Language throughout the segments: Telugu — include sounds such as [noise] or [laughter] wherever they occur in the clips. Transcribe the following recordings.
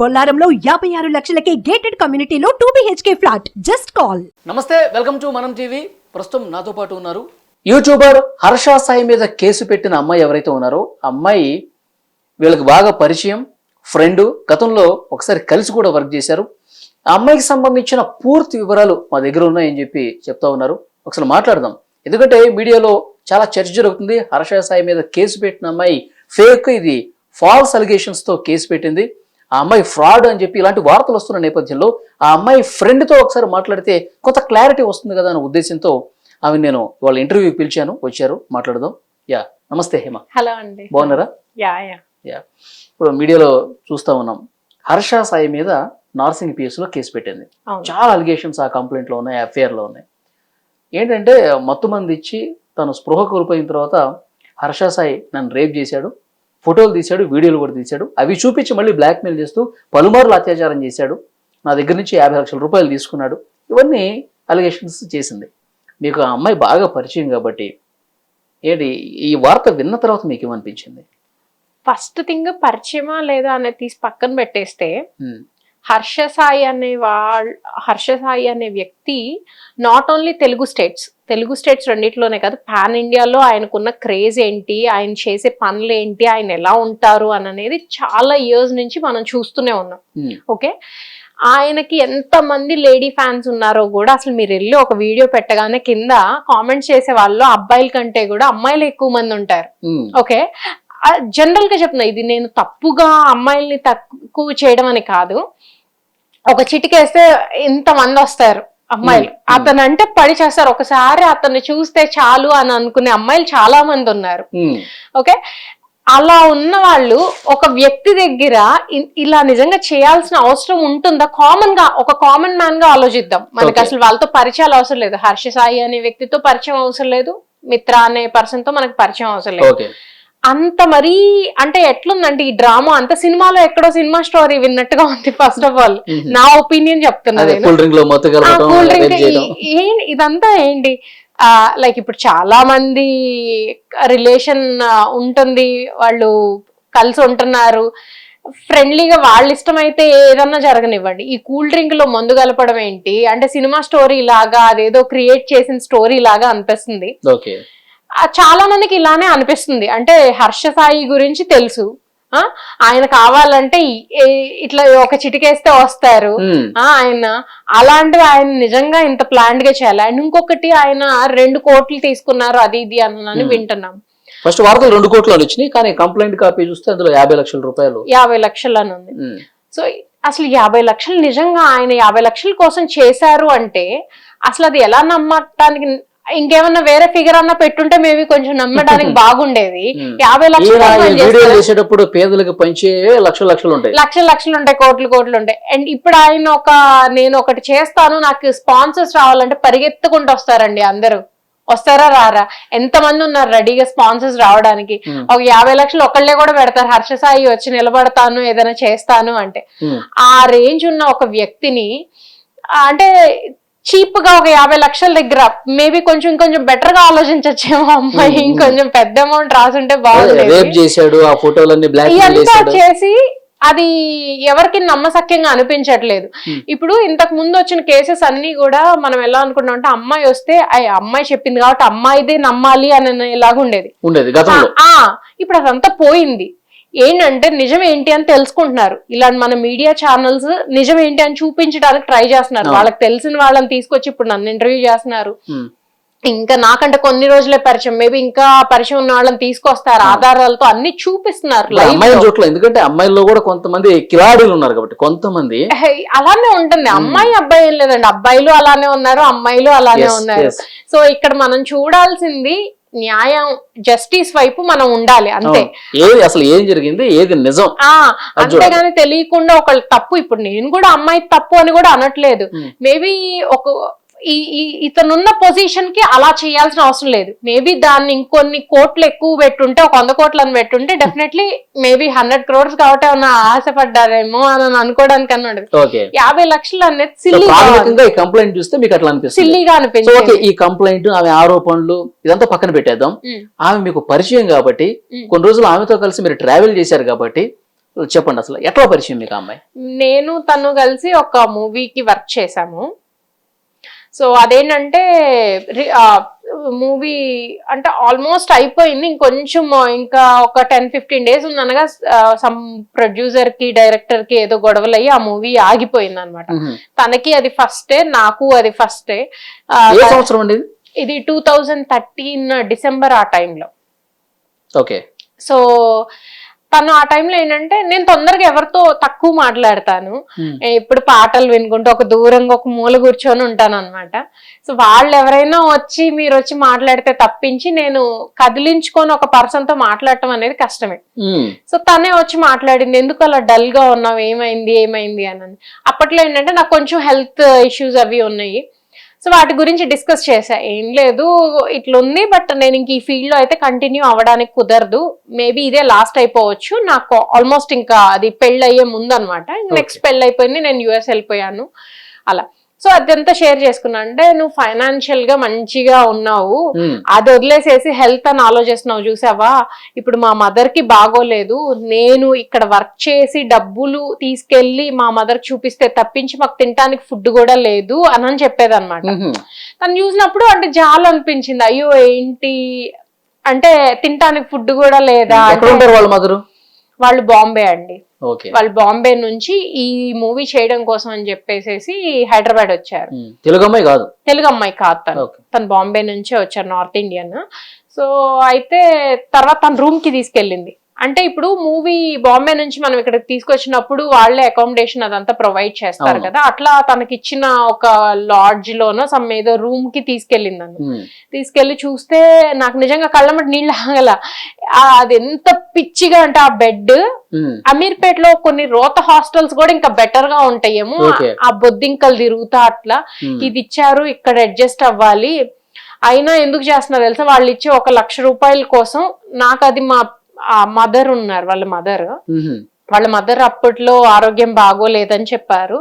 బొల్లారంలో యాభై ఆరు లక్షలకే గేటెడ్ కమ్యూనిటీలో two BHK flat just call namaste welcome to Manam TV. ప్రస్తుతం నాతో పాటు ఉన్నారు యూట్యూబర్ హర్ష సాయి మీద కేసు పెట్టిన అమ్మాయి ఎవరైతే ఉన్నారో ఆ అమ్మాయి వీళ్ళకి బాగా పరిచయం ఫ్రెండ్ గతంలో ఒకసారి కలిసి కూడా వర్క్ చేశారు. ఆ అమ్మాయికి సంబంధించిన పూర్తి వివరాలు మా దగ్గర ఉన్నాయని చెప్పి చెప్తా ఉన్నారు. ఒకసారి మాట్లాడదాం. ఎందుకంటే మీడియాలో చాలా చర్చ జరుగుతుంది. హర్ష సాయి మీద కేసు పెట్టిన అమ్మాయి ఫేక్ ఇది ఫాల్స్ అలిగేషన్స్తో కేసు పెట్టింది. ఆ అమ్మాయి ఫ్రాడ్ అని చెప్పి ఇలాంటి వార్తలు వస్తున్న నేపథ్యంలో ఆ అమ్మాయి friend తో ఒకసారి మాట్లాడితే కొంత క్లారిటీ వస్తుంది కదా అనే ఉద్దేశంతో ఆమె నేను వాళ్ళ ఇంటర్వ్యూ పిలిచాను వచ్చారు మాట్లాడదాం. యా నమస్తే హేమ. హలో అండి. బాగున్నారా? Yeah yeah. యా. ఇప్పుడు మీడియాలో చూస్తా ఉన్నాం. హర్ష సాయి మీద నార్సింగ్ PS లో కేసు పెట్టింది. చాలా అలిగేషన్స్ ఆ కంప్లైంట్లో ఉన్నాయి ఎఫ్ఐఆర్లో ఉన్నాయి. ఏంటంటే మత్తు మంది ఇచ్చి తను స్పృహ కోల్పోయిన తర్వాత హర్ష సాయి నన్ను రేప్ చేశాడు. ఫోటోలు తీశాడు వీడియోలు కూడా తీశాడు. అవి చూపించి మళ్ళీ బ్లాక్మెయిల్ చేస్తూ పలుమార్లు అత్యాచారం చేశాడు. నా దగ్గర నుంచి యాభై లక్షల రూపాయలు తీసుకున్నాడు. ఇవన్నీ అలిగేషన్స్ చేసింది. మీకు ఆ అమ్మాయి బాగా పరిచయం కాబట్టి ఏంటి ఈ వార్త విన్న తర్వాత మీకు ఏమనిపించింది? ఫస్ట్ థింగ్ పరిచయమా లేదా అనేది తీసి పక్కన పెట్టేస్తే హర్ష సాయి అనే వాళ్ళ హర్ష సాయి అనే వ్యక్తి not only Telugu states Telugu states రెండిట్లోనే కాదు పాన్ ఇండియాలో ఆయనకున్న క్రేజ్ ఏంటి ఆయన చేసే పనులు ఏంటి ఆయన ఎలా ఉంటారు అని అనేది చాలా ఇయర్స్ నుంచి మనం చూస్తూనే ఉన్నాం. Um, okay? ఆయనకి ఎంతమంది లేడీ ఫ్యాన్స్ ఉన్నారో కూడా అసలు మీరు వెళ్ళి ఒక వీడియో పెట్టగానే కింద కామెంట్స్ చేసే వాళ్ళు అబ్బాయిల కంటే కూడా అమ్మాయిలు ఎక్కువ మంది ఉంటారు. Um, okay? జనరల్గా చెప్తున్నా ఇది నేను తప్పుగా అమ్మాయిల్ని తక్కువ చేయడం అని కాదు. ఒక చిటికేస్తే ఇంత మంది వస్తారు. అమ్మాయిలు. అతను అంటే పడి చేస్తారు. ఒకసారి అతన్ని చూస్తే చాలు అని అనుకునే అమ్మాయిలు చాలా మంది ఉన్నారు. ఓకే? అలా ఉన్న వాళ్ళు ఒక వ్యక్తి దగ్గర ఇలా నిజంగా చేయాల్సిన అవసరం ఉంటుందా? కామన్గా ఒక కామన్ మ్యాన్గా ఆలోచిద్దాం. మనకి. అసలు వాళ్ళతో పరిచయాలు అవసరం లేదు. హర్ష సాయి అనే వ్యక్తితో పరిచయం అవసరం లేదు. మిత్ర అనే పర్సన్తో మనకి పరిచయం అవసరం లేదు. అంత మరీ అంటే ఎట్లుందంటే ఈ డ్రామా? అంత సినిమాలో ఎక్కడో సినిమా స్టోరీ విన్నట్టుగా ఉంది ఫస్ట్ ఆఫ్ ఆల్. నా ఒపీనియన్ చెప్తున్నా అదే నేను. కూల్ డ్రింక్ ఇదంతా ఏంటి? లైక్ ఇప్పుడు చాలా మంది రిలేషన్ ఉంటుంది. వాళ్ళు కలిసి ఉంటున్నారు. ఫ్రెండ్లీగా వాళ్ళ ఇష్టమైతే ఏదన్నా జరగనివ్వండి. ఈ కూల్ డ్రింక్లో మందు కలపడం ఏంటి? అంటే సినిమా స్టోరీ లాగా అదేదో క్రియేట్ చేసిన స్టోరీ లాగా అనిపిస్తుంది. ఓకే. చాలా మందికి ఇలానే అనిపిస్తుంది. అంటే హర్ష సాయి గురించి తెలుసు. ఆ? ఆయన కావాలంటే ఇట్లా ఒక చిటికేస్తే వస్తారు. ఆయన అలాంటివి ఆయన నిజంగా ఇంత ప్లాంట్గా చేయాలి. అండ్ ఇంకొకటి ఆయన రెండు కోట్లు తీసుకున్నారు అది ఇది అని. వింటున్నాం. ఫస్ట్ వార్తలు రెండు కోట్లు అని వచ్చినాయి. కానీ కంప్లైంట్ కాపీ చూస్తే అందులో యాభై లక్షల రూపాయలు. యాభై లక్షలు అని ఉంది సో అసలు యాభై లక్షలు నిజంగా ఆయన యాభై లక్షల కోసం చేశారు అంటే అసలు అది ఎలా నమ్మటానికి ఇంకేమన్నా వేరే ఫిగర్ అన్నా పెట్టుంటే మేబీ కొంచెం నమ్మడానికి [laughs] బాగుండేది. యాభై లక్షలు. చేసేటప్పుడు పేదలకు పంచే లక్షలు లక్షలు ఉంటాయి. లక్షలు లక్షలు ఉంటాయి కోట్లు కోట్లు ఉంటాయి. అండ్ ఇప్పుడు ఆయన ఒక నేను ఒకటి చేస్తాను నాకు స్పాన్సర్స్ రావాలంటే పరిగెత్తుకుంటూ వస్తారండి అందరూ. వస్తారా రారా? ఎంత మంది ఉన్నారు రెడీగా స్పాన్సర్స్ రావడానికి? ఒక యాభై లక్షలు ఒకళ్ళే కూడా పెడతారు. హర్ష సాయి వచ్చి నిలబడతాను ఏదైనా చేస్తాను అంటే. ఆ రేంజ్ ఉన్న ఒక వ్యక్తిని అంటే చీప్గా ఒక యాభై లక్షల దగ్గర మేబీ కొంచెం ఇంకొంచెం బెటర్గా ఆలోచించచ్చేమో అమ్మాయి. ఇంకొంచెం పెద్ద అమౌంట్ రాసుంటే చేశాడు చేసి అది ఎవరికి నమ్మసక్యంగా అనిపించట్లేదు. ఇప్పుడు ఇంతకు ముందు వచ్చిన కేసెస్ అన్ని కూడా మనం ఎలా అనుకున్నాం అంటే అమ్మాయి వస్తే ఆ అమ్మాయి చెప్పింది కాబట్టి అమ్మాయిదే నమ్మాలి అని ఆ ఇప్పుడు అదంతా పోయింది. ఏంటంటే నిజం ఏంటి అని తెలుసుకుంటున్నారు. ఇలాంటి మన మీడియా ఛానల్స్ నిజం ఏంటి అని చూపించడానికి ట్రై చేస్తున్నారు. వాళ్ళకి తెలిసిన వాళ్ళని తీసుకొచ్చి ఇప్పుడు నన్ను ఇంటర్వ్యూ చేస్తున్నారు. ఇంకా నాకంటే కొన్ని రోజులే పరిచయం. మేబీ ఇంకా పరిచయం ఉన్న వాళ్ళని తీసుకొస్తారు. ఆధారాలతో అన్ని చూపిస్తున్నారు అమ్మాయిల. చోట్ల ఎందుకంటే అమ్మాయిల్లో కూడా కొంతమంది కిలాడీలు ఉన్నారు కాబట్టి కొంతమంది అలానే ఉంటుంది. అమ్మాయి అబ్బాయి ఏం లేదండి. అబ్బాయిలు అలానే ఉన్నారు అమ్మాయిలు అలానే ఉన్నారు. సో ఇక్కడ మనం చూడాల్సింది న్యాయం జస్టిస్ వైపు మనం ఉండాలి అంతే. ఏది అసలు ఏం జరిగింది ఏది నిజం. అంతేగాని తెలియకుండా ఒకళ్ళు తప్పు ఇప్పుడు నేను కూడా అమ్మాయి తప్పు అని కూడా అనట్లేదు. మేబీ ఒక ఈ ఇతనున్న పొజిషన్కి అలా చేయాల్సిన అవసరం లేదు. మేబీ దాన్ని ఇంకొన్ని కోట్లు ఎక్కువ పెట్టుంటే ఒక వంద కోట్లను పెట్టుంటే డెఫినెట్లీ మేబీ హండ్రెడ్ క్రోర్స్ కాబట్టి ఏమన్నా ఆశపడ్డారేమో అని అనుకోవడానికి అన్నాడు. యాభై లక్షలు అనేది సిల్లీగా కంప్లైంట్ చూస్తే మీకు అట్లా అనిపిస్తుంది. సిల్లీగా అనిపించింది. ఈ కంప్లైంట్ ఆమె ఆరోపణలు ఇదంతా పక్కన పెట్టేద్దాం. ఆమె మీకు పరిచయం కాబట్టి. కొన్ని రోజులు ఆమెతో కలిసి మీరు ట్రావెల్ చేశారు కాబట్టి చెప్పండి అసలు ఎట్లా పరిచయం మీకు అమ్మాయి? నేను తను కలిసి ఒక మూవీకి వర్క్ చేశాము. సో అదేంటంటే మూవీ అంటే ఆల్మోస్ట్ అయిపోయింది. ఇంకొంచెం ఇంకా ఒక టెన్ ఫిఫ్టీన్ డేస్ ఉందనగా సమ్ ప్రొడ్యూసర్కి డైరెక్టర్కి ఏదో గొడవలు అయ్యి ఆ మూవీ ఆగిపోయింది అనమాట. తనకి అది ఫస్టే నాకు అది ఫస్టే? ఇది టూ థౌజండ్ థర్టీన్ డిసెంబర్ ఆ టైంలో. ఓకే. సో తను ఆ టైంలో ఏంటంటే నేను తొందరగా ఎవరితో తక్కువ మాట్లాడతాను. ఇప్పుడు పాటలు వినుకుంటూ ఒక దూరంగా ఒక మూల కూర్చొని ఉంటాను అనమాట సో వాళ్ళు ఎవరైనా వచ్చి మీరు వచ్చి మాట్లాడితే తప్పించి నేను కదిలించుకొని ఒక పర్సన్తో మాట్లాడటం అనేది కష్టమే. సో తనే వచ్చి మాట్లాడింది ఎందుకు అలా డల్గా ఉన్నావు? ఏమైంది? ఏమైంది? అని. అప్పట్లో ఏంటంటే నాకు కొంచెం హెల్త్ ఇష్యూస్ అవి ఉన్నాయి. సో వాటి గురించి డిస్కస్ చేశా. ఏం లేదు ఇట్లా ఉంది బట్ నేను ఇంక ఈ ఫీల్డ్లో అయితే కంటిన్యూ అవ్వడానికి కుదరదు. మేబీ ఇదే లాస్ట్ అయిపోవచ్చు. నాకు ఆల్మోస్ట్ ఇంకా అది పెళ్ళి అయ్యే ముందు అనమాట నెక్స్ట్ పెళ్ళి అయిపోయింది నేను యుఎస్ వెళ్ళిపోయాను. అలా. సో అదంతా షేర్ చేసుకున్నా. అంటే నువ్వు ఫైనాన్షియల్గా మంచిగా ఉన్నావు. అది వదిలేసేసి హెల్త్ అని ఆలోచిస్తున్నావు చూసావా? ఇప్పుడు మా మదర్కి బాగోలేదు. నేను ఇక్కడ వర్క్ చేసి డబ్బులు తీసుకెళ్ళి మా మదర్ చూపిస్తే తప్పించి మాకు తినడానికి ఫుడ్ కూడా లేదు అని అని చెప్పేది అనమాట మ్మ్. తను చూసినప్పుడు అంటే జాలు అనిపించింది. అయ్యో ఏంటి? అంటే తినడానికి ఫుడ్ కూడా లేదా? మదరు వాళ్ళు బాంబే అండి. ఓకే. వాళ్ళు బాంబే నుంచి ఈ మూవీ చేయడం కోసం అని చెప్పేసేసి హైదరాబాద్ వచ్చారు. తెలుగు అమ్మాయి కాదు. తెలుగు అమ్మాయి కాదు తను. తను బాంబే నుంచే వచ్చారు నార్త్ ఇండియన్. సో అయితే తర్వాత తన రూమ్కి తీసుకెళ్ళింది. అంటే ఇప్పుడు మూవీ బాంబే నుంచి మనం ఇక్కడికి తీసుకొచ్చినప్పుడు వాళ్ళే అకామిడేషన్ అదంతా ప్రొవైడ్ చేస్తారు. కదా అట్లా తనకి ఇచ్చిన ఒక లాడ్జ్ లోనో సమ్ ఏదో రూమ్కి తీసుకెళ్ళింది. తీసుకెళ్ళి చూస్తే నాకు నిజంగా కళ్ళమటి నీళ్ళు ఆగల అది ఎంత పిచ్చిగా అంటే ఆ బెడ్ మ్మ్. అమీర్పేటలో కొన్ని రోత హాస్టల్స్ కూడా ఇంకా బెటర్గా ఉంటాయేమో. ఆ బొద్దింకలు తిరుగుతా అట్లా. ఇది ఇచ్చారు ఇక్కడ అడ్జస్ట్ అవ్వాలి అయినా ఎందుకు చేస్తున్నారు తెలుసా వాళ్ళు ఇచ్చే ఒక లక్ష రూపాయల కోసం నాకు అది మా మదర్ ఉన్నారు వాళ్ళ మదర్. వాళ్ళ మదర్ అప్పట్లో ఆరోగ్యం బాగోలేదని చెప్పారు.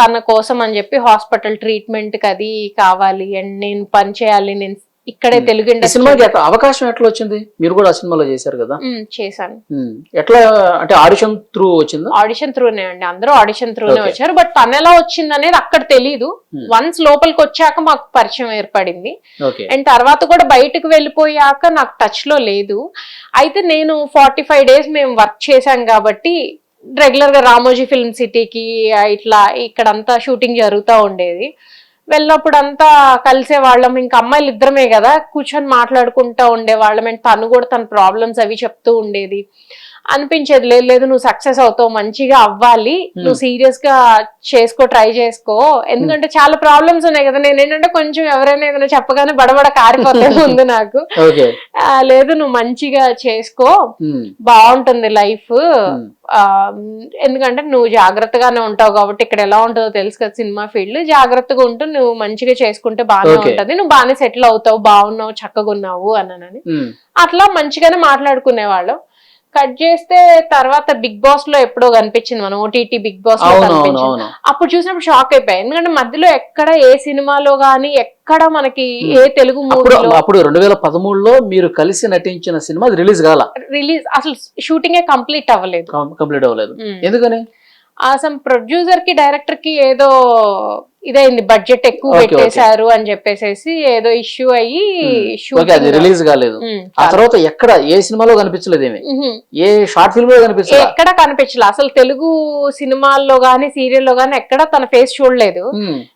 తన కోసం అని చెప్పి హాస్పిటల్ ట్రీట్మెంట్కి అది కావాలి అండ్ నేను పని చేయాలి నేను ఇక్కడే తెలుగు సినిమాకి అవకాశం ఎట్లా వచ్చింది? మీరు కూడా ఆ సినిమాలో చేశారు కదా? చేశాను. ఎట్లా అంటే ఆడిషన్ త్రూ వచ్చిందా? ఆడిషన్ త్రూనే అండి. అందరూ ఆడిషన్ త్రూనే. వచ్చారు. బట్ తను ఎలా వచ్చింది అనేది అక్కడ Hmm. వన్స్ లోపలికి వచ్చాక మాకు పరిచయం ఏర్పడింది. అండ్ తర్వాత కూడా బయటకు వెళ్ళిపోయాక నాకు టచ్లో లేదు. అయితే నేను ఫార్టీ ఫైవ్ డేస్ మేము వర్క్ చేశాం కాబట్టి రెగ్యులర్గా రామోజీ ఫిల్మ్ సిటీకి ఇట్లా ఇక్కడంతా షూటింగ్ జరుగుతూ ఉండేది. వెళ్ళినప్పుడు అంతా కలిసే వాళ్ళం. ఇంకా అమ్మాయిలు ఇద్దరమే కదా. కూర్చొని మాట్లాడుకుంటా ఉండేవాళ్ళం. అండ్ తను కూడా తన ప్రాబ్లమ్స్ అవి చెప్తూ ఉండేది. అనిపించేది లేదు లేదు నువ్వు సక్సెస్ అవుతావు మంచిగా అవ్వాలి నువ్వు సీరియస్గా చేసుకో ట్రై చేసుకో. ఎందుకంటే చాలా ప్రాబ్లమ్స్ ఉన్నాయి కదా. నేను ఏంటంటే కొంచెం ఎవరైనా ఏదైనా చెప్పగానే బడబడ కారిపోతే ముందు [laughs] నాకు. లేదు నువ్వు మంచిగా చేసుకో. బాగుంటుంది లైఫ్. ఎందుకంటే నువ్వు జాగ్రత్తగానే ఉంటావు కాబట్టి ఇక్కడ ఎలా ఉంటుందో తెలుసు కదా సినిమా ఫీల్డ్. జాగ్రత్తగా ఉంటూ నువ్వు మంచిగా చేసుకుంటే బాగానే. ఉంటది. నువ్వు బాగానే సెటిల్ అవుతావు బాగున్నావు చక్కగా ఉన్నావు అన్నానని. అట్లా మంచిగానే మాట్లాడుకునేవాళ్ళం. కట్ చేస్తే తర్వాత బిగ్ బాస్లో ఎప్పుడో కనిపించింది మనం ఓటీటీ బిగ్ బాస్లో కనిపించింది. అప్పుడు చూసినప్పుడు షాక్ అయిపోయాయి ఎందుకంటే మధ్యలో ఎక్కడ ఏ సినిమాలో గానీ ఎక్కడ మనకి ఏ తెలుగు అప్పుడు రెండు వేల పదమూడులో మీరు కలిసి నటించిన సినిమా రిలీజ్ కాల. రిలీజ్ అసలు షూటింగే కంప్లీట్ అవ్వలేదు. కంప్లీట్ అవ్వలేదు. ఎందుకని? అసలు ప్రొడ్యూసర్కి డైరెక్టర్కి ఏదో ఇదైంది బడ్జెట్ ఎక్కువ. పెట్టేశారు అని చెప్పేసేసి ఏదో ఇష్యూ అయ్యి అది రిలీజ్ కాలేదు. ఆ తర్వాత ఎక్కడ ఏ సినిమాలో కనిపించలేదు ఏమి? ఏ షార్ట్ ఫిల్మ్లో కనిపించలేదు ఎక్కడ కనిపించలే? అసలు తెలుగు సినిమాల్లో గానీ సీరియల్లో గానీ ఎక్కడ తన ఫేస్ చూడలేదు.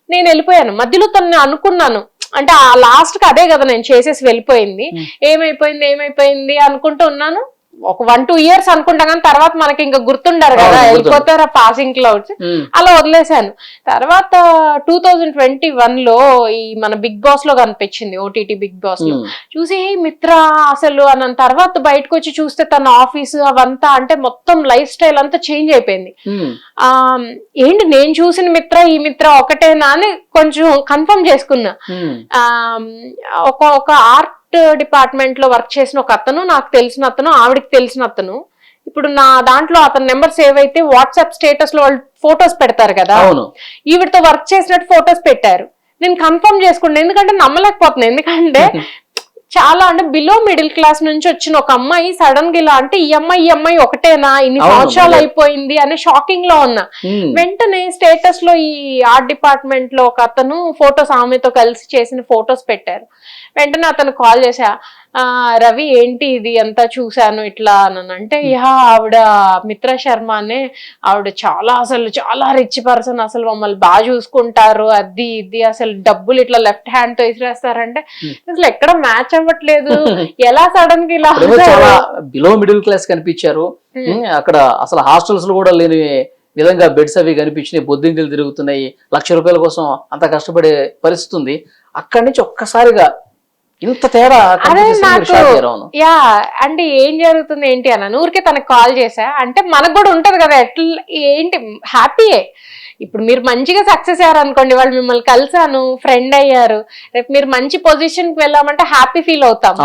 నేను వెళ్ళిపోయాను. మధ్యలో తను అనుకున్నాను. అంటే ఆ లాస్ట్కి అదే కదా నేను చేసేసి వెళ్ళిపోయింది. ఏమైపోయింది ఏమైపోయింది అనుకుంటూ ఉన్నాను. ఒక వన్ టూ ఇయర్స్ అనుకుంటా కానీ తర్వాత మనకి ఇంకా గుర్తుండరు కదా. వెళ్ళిపోతారా పాసింగ్ క్లౌడ్స్ అలా వదిలేశాను. తర్వాత టూ థౌజండ్ ట్వంటీ వన్లో ఈ మన బిగ్ బాస్లో కనిపించింది ఓటీటీ బిగ్ బాస్లో. చూసి "హే మిత్ర అసలు అన్న తర్వాత బయటకు వచ్చి చూస్తే తన ఆఫీస్ అవంతా అంటే మొత్తం లైఫ్ స్టైల్ అంతా చేంజ్ అయిపోయింది. ఆ ఏంటి నేను చూసిన మిత్ర ఈ మిత్ర ఒకటేనా అని కొంచెం కన్ఫర్మ్ చేసుకున్నా. ఆ ఒక ఒక ఆర్ట్ డిపార్ట్మెంట్లో వర్క్ చేసిన ఒక అతను నాకు తెలిసిన అతను ఆవిడకి తెలిసిన అతను. ఇప్పుడు నా దాంట్లో అతని నెంబర్ సేవ్ అయితే వాట్సాప్ స్టేటస్లో వాళ్ళు ఫొటోస్ పెడతారు కదా ఈవిడతో వర్క్ చేసినట్టు ఫొటోస్ పెట్టారు. నేను కన్ఫర్మ్ చేసుకున్నాను ఎందుకంటే నమ్మలేకపోతున్నాను ఎందుకంటే [laughs] చాలా అంటే బిలో మిడిల్ క్లాస్ నుంచి వచ్చిన ఒక అమ్మాయి సడన్గా ఇలా అంటే ఈ అమ్మాయి ఈ అమ్మాయి ఒకటేనా? ఇన్ని సంవత్సరాలు. అయిపోయింది అనే షాకింగ్లో ఉన్నా. వెంటనే స్టేటస్లో ఈ ఆర్ట్ డిపార్ట్మెంట్లో ఒక అతను ఫొటోస్ ఆమెతో కలిసి చేసిన ఫొటోస్ పెట్టారు. వెంటనే అతను కాల్ చేశా "ఆ, రవి ఏంటి ఇది? అంతా చూశాను ఇట్లా అని అంటే యా ఆవిడ మిత్ర శర్మ అనే ఆవిడ చాలా అసలు చాలా రిచ్ పర్సన్ అసలు మమ్మల్ని బాగా చూసుకుంటారు. అది ఇది. అసలు డబ్బులు ఇట్లా లెఫ్ట్ హ్యాండ్తో ఇసిరేస్తారంటే అసలు ఎక్కడ మ్యాచ్ అవ్వట్లేదు. [laughs] ఎలా సడన్గా ఇలా? బిలో మిడిల్ క్లాస్ కనిపించారు. అక్కడ అసలు హాస్టల్స్లో కూడా లేని విధంగా బెడ్స్ అవి కనిపించినాయి. బొద్దింకలు తిరుగుతున్నాయి. లక్ష రూపాయల కోసం అంత కష్టపడే పరిస్థితి ఉంది అక్కడి నుంచి ఒక్కసారిగా ఇంత తేడా అదే నాకు. యా అంటే ఏం జరుగుతుంది ఏంటి అన్న? ఊరికే తనకు కాల్ చేసా అంటే మనకు కూడా ఉంటది కదా ఎట్లా ఏంటి? హ్యాపీయే ఇప్పుడు మీరు మంచిగా సక్సెస్ అయ్యారు అనుకోండి వాళ్ళు మిమ్మల్ని కలిసాను ఫ్రెండ్ అయ్యారు. రేపు మీరు మంచి పొజిషన్కి వెళ్ళామంటే హ్యాపీ ఫీల్ అవుతాం.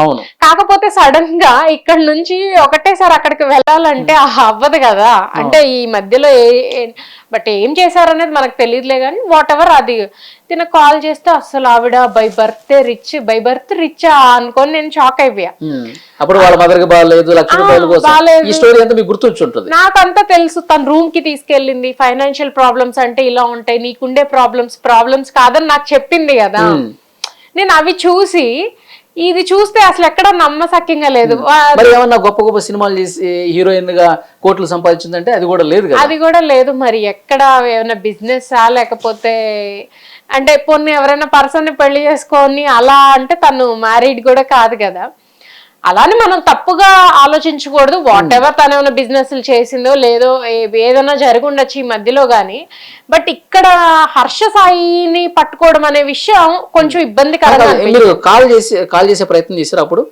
కాకపోతే సడన్గా ఇక్కడ నుంచి ఒకటేసారి అక్కడికి వెళ్ళాలంటే అవ్వదు కదా అంటే ఈ మధ్యలో ఏ బట్ ఏం చేశారనేది మనకు తెలియదులే కానీ వాట్ ఎవర్ అది తిన కాల్ చేస్తే అసలు ఆవిడ by birth rich by birth rich అనుకొని నేను షాక్ అయిపోయా. అప్పుడు వాళ్ళ మదర్కి బాగాలేదు లక్ష ఆ, రూపాయల కోసం బాలేదు. ఈ స్టోరీ అంతా మీకు గుర్తొచ్చుంటుంది నాకంతా తెలుసు తన రూమ్కి తీసుకెళ్ళింది ఫైనాన్షియల్ ప్రాబ్లమ్స్ అంటే ఇలా ఉంటాయి నీకుండే ప్రాబ్లమ్స్ ప్రాబ్లమ్స్ కాదని నాకు చెప్పింది కదా. నేను అవి చూసి ఇది చూస్తే అసలు ఎక్కడ నమ్మసక్యంగా లేదు. మరి ఏమన్నా గొప్ప గొప్ప సినిమాలు చేసి హీరోయిన్గా కోట్లు సంపాదించిందంటే అది కూడా లేదు అది కూడా లేదు మరి. ఎక్కడ ఏమైనా బిజినెస్ లేకపోతే అంటే పొన్ని ఎవరైనా పర్సన్ పెళ్ళి చేసుకొని అలా అంటే తను మ్యారీడ్ కూడా కాదు కదా. అలానే మనం తప్పుగా ఆలోచించకూడదు. వాట్ ఎవర్ తను ఏమైనా బిజినెస్ చేసిందో లేదో ఏదైనా జరిగి ఉండొచ్చు ఈ మధ్యలో గానీ. బట్ ఇక్కడ హర్ష సాయిని పట్టుకోవడం అనే విషయం కొంచెం ఇబ్బందికరంగా అనిపించింది. మీరు కాల్ చేసి కాల్ చేసే ప్రయత్నం చేశారు అప్పుడు?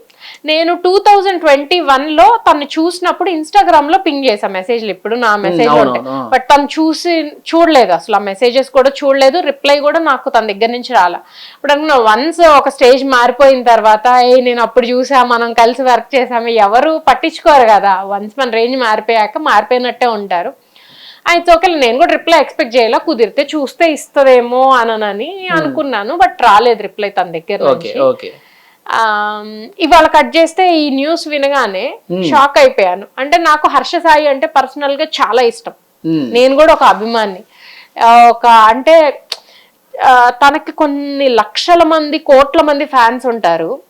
నేను టూ థౌజండ్ ట్వంటీ వన్లో తను చూసినప్పుడు ఇన్స్టాగ్రామ్లో పింగ్ చేసా మెసేజ్లు ఇప్పుడు నా మెసేజ్ ఉంటాయి. బట్ తను చూసి చూడలేదు అసలు. ఆ మెసేజెస్ కూడా చూడలేదు. రిప్లై కూడా నాకు తన దగ్గర నుంచి రాలా. ఇప్పుడు అనుకున్నా వన్స్ ఒక స్టేజ్ మారిపోయిన తర్వాత ఏ నేను అప్పుడు చూసా మనం కలిసి వర్క్ చేసాము ఎవరు పట్టించుకోరు కదా. వన్స్ మన రేంజ్ మారిపోయాక మారిపోయినట్టే ఉంటారు. అయితే ఓకే నేను కూడా రిప్లై ఎక్స్పెక్ట్ చేయాల కుదిరితే చూస్తే ఇస్తుందేమో అనని అనుకున్నాను బట్ రాలేదు రిప్లై తన దగ్గర నుంచి. ఇవాళ కట్ చేస్తే ఈ న్యూస్ వినగానే షాక్ అయిపోయాను. అంటే నాకు హర్ష సాయి అంటే పర్సనల్గా చాలా ఇష్టం. ఉమ్. నేను కూడా ఒక అభిమాని. ఒక అంటే తనకి కొన్ని లక్షల మంది కోట్ల మంది ఫ్యాన్స్ ఉంటారు.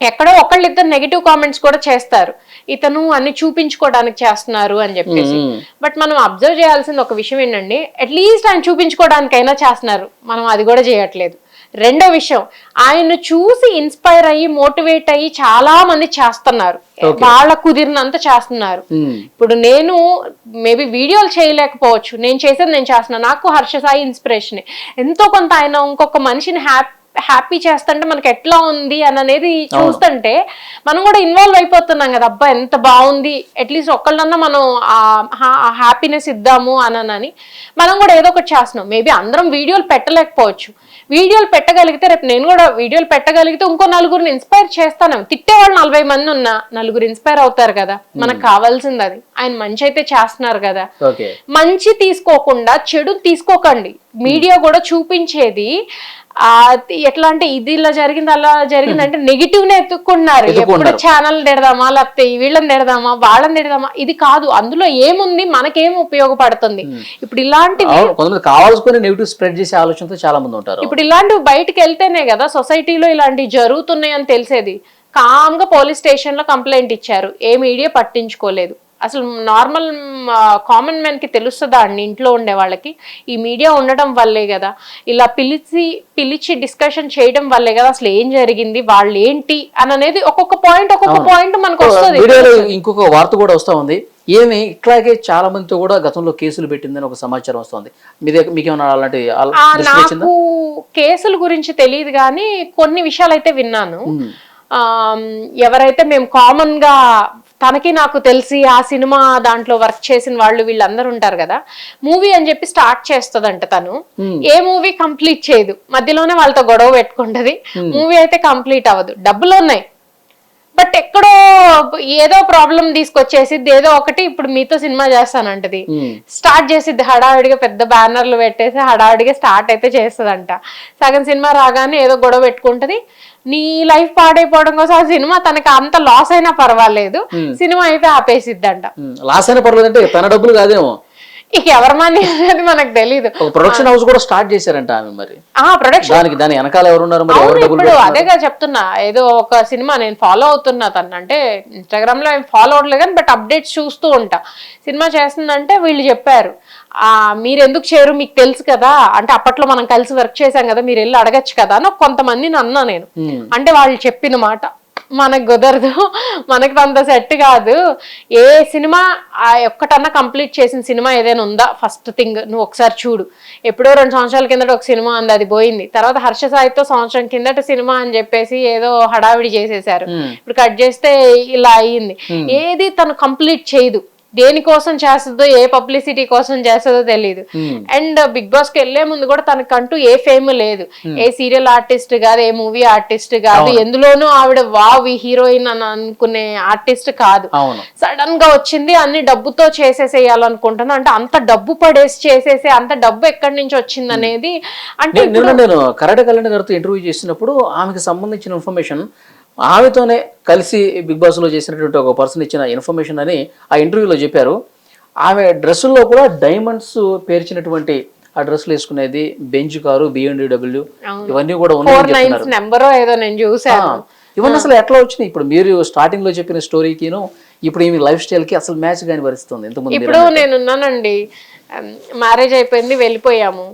ఎక్కడో ఒకళ్ళిద్దరు నెగిటివ్ కామెంట్స్ కూడా చేస్తారు. ఇతను అన్ని చూపించుకోవడానికి చేస్తున్నారు అని చెప్పేసి. బట్ మనం అబ్జర్వ్ చేయాల్సిన ఒక విషయం ఏంటండి అట్లీస్ట్ ఆయన చూపించుకోవడానికైనా చేస్తున్నారు. మనం అది కూడా చేయట్లేదు. రెండో విషయం ఆయన చూసి ఇన్స్పైర్ అయ్యి మోటివేట్ అయ్యి చాలా మంది చేస్తున్నారు వాళ్ళ కుదిరినంత చేస్తున్నారు. ఉమ్. ఇప్పుడు నేను మేబీ వీడియోలు చేయలేకపోవచ్చు. నేను చేసేది నేను చేస్తున్నా. నాకు హర్ష సాయి ఇన్స్పిరేషన్ ఎంతో కొంత ఆయన ఇంకొక మనిషిని హ్యాపీ హ్యాపీ చేస్తుంటే మనకి ఎట్లా ఉంది అని అనేది చూస్తుంటే మనం కూడా ఇన్వాల్వ్ అయిపోతున్నాం కదా అబ్బా ఎంత బాగుంది అట్లీస్ట్ ఒక్కళ్ళన్నా మనం ఆ హ్యాపీనెస్ ఇద్దాము అనని మనం కూడా ఏదో ఒకటి చేస్తున్నాం. మేబీ అందరం వీడియోలు పెట్టలేకపోవచ్చు. వీడియోలు పెట్టగలిగితే రేపు నేను కూడా వీడియోలు పెట్టగలిగితే ఇంకో నలుగురిని ఇన్స్పైర్ చేస్తాను. తిట్టేవాళ్ళు నలభై మంది ఉన్నా నలుగురు ఇన్స్పైర్ అవుతారు కదా. మనకు కావాల్సింది అది. ఆయన మంచి అయితే చేస్తున్నారు కదా. మంచి తీసుకోకుండా చెడు తీసుకోకండి. మీడియా కూడా చూపించేది ఎట్లా అంటే ఇది ఇలా జరిగింది అలా జరిగింది అంటే నెగిటివ్ నే ఎత్తుకుంటున్నారు ఎప్పుడు. ఛానల్ తిడదామా లేకపోతే వీళ్ళని తిడదామా వాళ్ళని తిడదామా? ఇది కాదు అందులో ఏముంది మనకేం ఉపయోగపడుతుంది? ఇప్పుడు ఇలాంటివి కొంతమంది కావాల్సుకుని నెగిటివ్ స్ప్రెడ్ చేసే ఆలోచనతో చాలా మంది ఉంటారు. ఇప్పుడు ఇలాంటివి బయటకు వెళ్తేనే కదా సొసైటీలో ఇలాంటివి జరుగుతున్నాయి అని తెలిసేది. కామ్గా పోలీస్ స్టేషన్లో కంప్లైంట్ ఇచ్చారు. ఏ మీడియా పట్టించుకోలేదు. అసలు నార్మల్ కామన్ మ్యాన్కి తెలుస్తుందా అండి ఇంట్లో ఉండే వాళ్ళకి? ఈ మీడియా ఉండడం వల్లే కదా. ఇలా పిలిచి పిలిచి డిస్కషన్ చేయడం వల్లే కదా అసలు ఏం జరిగింది వాళ్ళు ఏంటి అని అనేది ఒక్కొక్క పాయింట్ ఒక్కొక్క పాయింట్ మనకు వస్తుంది. ఇంకొక వార్త కూడా వస్తా ఉంది. ఏమి ఇట్లాగే చాలా మందితో కూడా గతంలో కేసులు పెట్టిందని ఒక సమాచారం వస్తుంది అలాంటి నాకు కేసుల గురించి తెలియదు కానీ కొన్ని విషయాలు అయితే విన్నాను ఎవరైతే మేము కామన్గా తనకి నాకు తెలిసి ఆ సినిమా దాంట్లో వర్క్ చేసిన వాళ్ళు వీళ్ళందరూ ఉంటారు కదా మూవీ అని చెప్పి స్టార్ట్ చేస్తదంట తను. ఏ మూవీ కంప్లీట్ చేయదు. మధ్యలోనే వాళ్ళతో గొడవ పెట్టుకుంటది. మూవీ అయితే కంప్లీట్ అవ్వదు. డబ్బులు ఉన్నాయి. బట్ ఎక్కడో ఏదో ప్రాబ్లం తీసుకొచ్చేసిద్ది ఏదో ఒకటి ఇప్పుడు మీతో సినిమా చేస్తానంటది. స్టార్ట్ చేసిద్ది హడావిడిగా పెద్ద బ్యానర్లు పెట్టేసి హడావిడిగా స్టార్ట్ అయితే చేస్తుందంట. సగం సినిమా రాగానే ఏదో గొడవ పెట్టుకుంటది. నీ లైఫ్ పాడైపోవడం కోసం ఆ సినిమా తనకి అంత లాస్ అయినా పర్వాలేదు. సినిమా అయితే ఆపేసిద్దంట. లాస్ అయినా పర్లేదు అంటే తన డబ్బులు కాదేమో. ఇక ఎవరి మనీ అనేది మనకు ఒక ప్రొడక్షన్ హౌస్ కూడా స్టార్ట్ చేశారంట ఆమె మరి. ఆ ప్రొడక్షన్ దానికి దాని వెనకాల ఎవరున్నారు మరి? ఎవరు ఇప్పుడు అదేగా చెప్తున్నా. ఏదో ఒక సినిమా నేను ఫాలో అవుతున్నా తను. అంటే ఇన్స్టాగ్రామ్లో ఏం ఫాలో అవట్లేదు కానీ బట్ అప్డేట్స్ చూస్తూ ఉంటా. సినిమా చేస్తుందంటే వీళ్ళు చెప్పారు. ఆ మీరు ఎందుకు చేయరు? మీకు తెలుసు కదా. అంటే అప్పట్లో మనం కలిసి వర్క్ చేశాం కదా. మీరు వెళ్ళి అడగచ్చు కదా అని కొంతమందిని అన్నా నేను. అంటే వాళ్ళు చెప్పిన మాట. మనకు కుదరదు. మనకి అంత సెట్ కాదు. ఏ సినిమా ఆ ఒక్కటన్నా కంప్లీట్ చేసిన సినిమా ఏదైనా ఉందా? ఫస్ట్ థింగ్ నువ్వు ఒకసారి చూడు. ఎప్పుడో రెండు సంవత్సరాల కిందట ఒక సినిమా ఉంది అది పోయింది. తర్వాత హర్ష సాయితో సంవత్సరం కిందట సినిమా అని చెప్పేసి ఏదో హడావిడి చేసేసారు. ఇప్పుడు కట్ చేస్తే ఇలా అయ్యింది ఏది తను కంప్లీట్ చేయదు. దేనికోసం చేస్తుందో ఏ పబ్లిసిటీ కోసం చేస్తుందో తెలియదు Hmm. అండ్ బిగ్ బాస్కి వెళ్ళే ముందు కూడా తనకంటూ ఏ ఫేమ్ లేదు. ఏ సీరియల్ ఆర్టిస్ట్ కాదు ఏ మూవీ ఆర్టిస్ట్ కాదు ఎందులోనూ ఆవిడ వావ్ ఈ హీరోయిన్ అని అనుకునే ఆర్టిస్ట్ కాదు. సడన్గా వచ్చింది అన్ని డబ్బుతో చేసేసేయాలనుకుంటున్నా. అంటే అంత డబ్బు పడేసి చేసేసి అంత డబ్బు ఎక్కడి నుంచి వచ్చింది అనేది అంటే నేను కరాటే కళ్యాణ్ గారితో ఇంటర్వ్యూ చేసినప్పుడు ఆమెకి సంబంధించిన ఇన్ఫర్మేషన్ ఆమెతోనే కలిసి బిగ్ బాస్లో చేసినటువంటి ఒక పర్సన్ ఇచ్చిన ఇన్ఫర్మేషన్ అని ఆ ఇంటర్వ్యూలో చెప్పారు. ఆమె డ్రెస్సుల్లో కూడా డైమండ్స్ పేర్చినటువంటి ఆ డ్రెస్సులు వేసుకునేది బెంచ్ కారు బిఎండిడబ్ల్యూ ఇవన్నీ కూడా ఆ, ఇవన్నీ అసలు ఎట్లా వచ్చినాయి? ఇప్పుడు మీరు స్టార్టింగ్లో చెప్పిన స్టోరీకిను ఇప్పుడు ఈమె లైఫ్ స్టైల్కి అసలు మ్యాచ్ కాని మీరు ఇప్పుడు నేను ఉన్నానండి. మ్యారేజ్ అయిపోయింది వెళ్ళిపోయాము.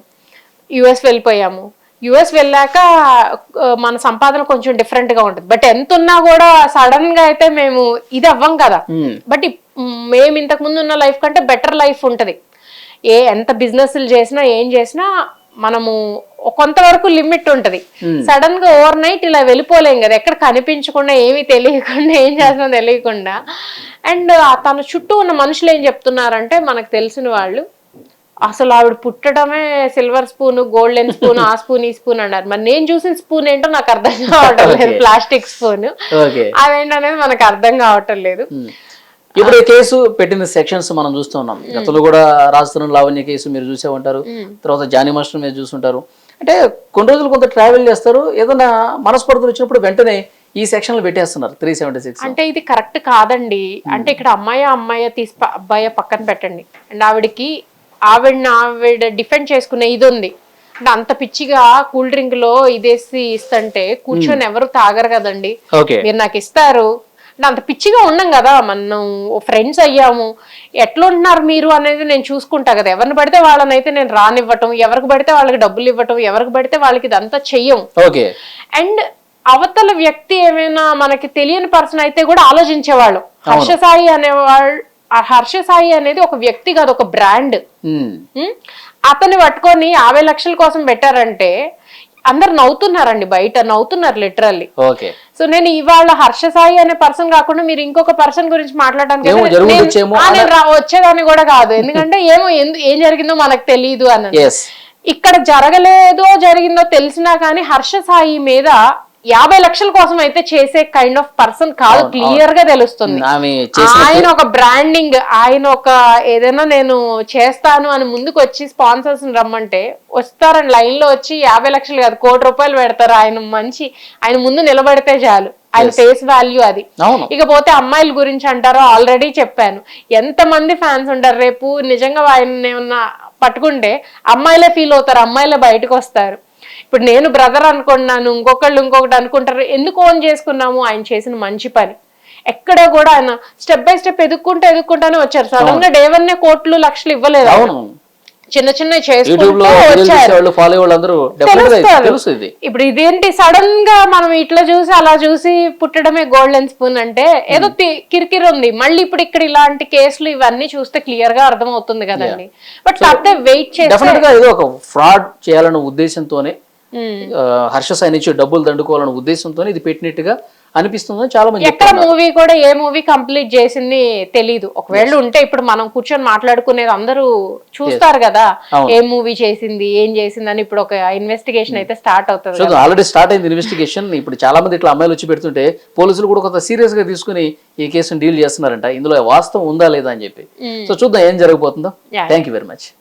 యుఎస్ వెళ్ళిపోయాము. యుఎస్ వెళ్ళాక మన సంపాదన కొంచెం డిఫరెంట్గా ఉంటుంది. బట్ ఎంత ఉన్నా కూడా సడన్గా అయితే మేము ఇది అవ్వం కదా. బట్ ఇప్- మేము ఇంతకు ముందు ఉన్న లైఫ్ కంటే బెటర్ లైఫ్ ఉంటది. ఏ ఎంత బిజినెస్లు చేసినా ఏం చేసినా మనము కొంతవరకు లిమిట్ ఉంటది. సడన్గా ఓవర్ నైట్ ఇలా వెళ్ళిపోలేం కదా. ఎక్కడ కనిపించకుండా ఏమీ తెలియకుండా ఏం చేస్తున్నా తెలియకుండా. అండ్ తన చుట్టూ ఉన్న మనుషులు ఏం చెప్తున్నారంటే మనకు తెలిసిన వాళ్ళు అసలు ఆవిడ పుట్టడమే సిల్వర్ స్పూన్ గోల్డెన్ స్పూన్ ఆ స్పూన్ ఈ స్పూన్ అన్నారు. మరి నేను చూసిన స్పూన్ ఏంటో నాకు అర్థం [laughs] కావటం లేదు. ప్లాస్టిక్ స్పూన్ అదేంటనేది మనకు అర్థం కావటం లేదు. ఇప్పుడు ఈ కేసు పెట్టిన సెక్షన్స్ మనం చూస్తూ ఉన్నాం. గతంలో కూడా రాజస్థానం లావణ్య కేసు మీరు చూసే ఉంటారు. తర్వాత జానీ మాస్టర్ మీరు చూసుంటారు. అంటే కొన్ని రోజులు కొంత ట్రావెల్ చేస్తారు. ఏదైనా మనస్పర్ధలు వచ్చినప్పుడు వెంటనే ఈ సెక్షన్లు పెట్టేస్తున్నారు. త్రీ సెవెంటీ సిక్స్ అంటే ఇది కరెక్ట్ కాదండి. అంటే ఇక్కడ అమ్మాయి అమ్మాయి తీసి అబ్బాయి పక్కన పెట్టండి. అండ్ ఆవిడకి ఆవిడని ఆవిడ డిఫెండ్ చేసుకునే ఇది ఉంది అంటే అంత పిచ్చిగా కూల్ డ్రింక్లో ఇదేసి ఇస్తుంటే కూర్చొని ఎవరు తాగరు కదండి. మీరు నాకు ఇస్తారు. అంటే అంత పిచ్చిగా ఉన్నాం కదా మనం ఫ్రెండ్స్ అయ్యాము. ఎట్లా ఉంటున్నారు మీరు అనేది నేను చూసుకుంటా కదా. ఎవరిని పడితే వాళ్ళనైతే నేను రానివ్వటం ఎవరికి పడితే వాళ్ళకి డబ్బులు ఇవ్వటం ఎవరికి పడితే వాళ్ళకి ఇదంతా చెయ్యం. అండ్ అవతల వ్యక్తి ఏమైనా మనకి తెలియని పర్సన్ అయితే కూడా ఆలోచించేవాళ్ళు. హర్ష సాయి అనేవాళ్ళు ఆ హర్ష సాయి అనేది ఒక వ్యక్తి కాదు ఒక బ్రాండ్. అతన్ని పట్టుకొని యాభై లక్షల కోసం పెట్టారంటే అందరు నవ్వుతున్నారండి బయట నవ్వుతున్నారు లిటరల్లీ. ఓకే. సో నేను ఇవాళ హర్ష సాయి అనే పర్సన్ కాకుండా మీరు ఇంకొక పర్సన్ గురించి మాట్లాడడానికి వచ్చేదాన్ని కూడా కాదు. ఎందుకంటే ఏమో ఏం జరిగిందో మనకు తెలియదు అని. ఇక్కడ జరగలేదో జరిగిందో తెలిసినా కానీ హర్ష సాయి మీద యాభై లక్షల కోసం అయితే చేసే కైండ్ ఆఫ్ పర్సన్ కాదు క్లియర్గా తెలుస్తుంది. ఆయన ఒక బ్రాండింగ్ ఆయన ఒక ఏదైనా నేను చేస్తాను అని ముందుకు వచ్చి స్పాన్సర్స్ రమ్మంటే వస్తారని లైన్లో వచ్చి యాభై లక్షలు కాదు కోటి రూపాయలు పెడతారు ఆయన మంచి ఆయన ముందు నిలబడితే చాలు. ఆయన ఫేస్ వాల్యూ అది. ఇకపోతే అమ్మాయిల గురించి అంటారో ఆల్రెడీ చెప్పాను. ఎంత మంది ఫ్యాన్స్ ఉంటారు? రేపు నిజంగా ఆయన ఏమన్నా పట్టుకుంటే అమ్మాయిలే ఫీల్ అవుతారు అమ్మాయిలే బయటకు వస్తారు. ఇప్పుడు నేను బ్రదర్ అనుకున్నాను ఇంకొకళ్ళు ఇంకొకటి అనుకుంటారు ఎందుకు ఓన్ చేసుకున్నాము? ఆయన చేసిన మంచి పని. ఎక్కడ కూడా ఆయన స్టెప్ బై స్టెప్ ఎదుక్కుంటూ ఎదుక్కుంటానే వచ్చారు. సడన్గా డే వన్ కోట్లు లక్షలు ఇవ్వలేదు చిన్న చిన్న చేసుకుంటూ వచ్చారు. ఇప్పుడు ఇదేంటి సడన్గా మనం ఇట్లా చూసి అలా చూసి పుట్టడమే గోల్డెన్ స్పూన్ అంటే ఏదో తి- కిరికిరి ఉంది. మళ్ళీ ఇప్పుడు ఇక్కడ ఇలాంటి కేసులు ఇవన్నీ చూస్తే క్లియర్గా అర్థం అవుతుంది కదండి బట్ కాకపోతే వెయిట్ ఒక ఫ్రాడ్ చేయాలన్న ఉద్దేశంతోనే ఆ, హర్ష సాయి నుంచి డబ్బులు దండుకోవాలన్న ఉద్దేశంతోనే ఇది పెట్టినట్టుగా అనిపిస్తుందని చాలా మంది ఎక్కడ. మూవీ కూడా ఏ మూవీ కంప్లీట్ చేసింది తెలీదు. ఒకవేళ ఉంటే ఇప్పుడు మనం కూర్చొని మాట్లాడుకునేది అందరూ చూస్తారు కదా. ఏ మూవీ చేసింది ఏం చేసింది అని ఇప్పుడు ఒక ఇన్వెస్టిగేషన్ అయితే స్టార్ట్ అవుతుంది ఆల్రెడీ స్టార్ట్ అయింది ఇన్వెస్టిగేషన్ ఇప్పుడు చాలా మంది ఇట్లా అమ్మాయిలు వచ్చి పెడుతుంటే పోలీసులు కూడా కొంత సీరియస్గా తీసుకుని ఈ కేసును డీల్ చేస్తున్నారంట. ఇందులో వాస్తవం ఉందా లేదా అని చెప్పి. సో చూద్దాం ఏం జరగబోతుందో. Thank you very much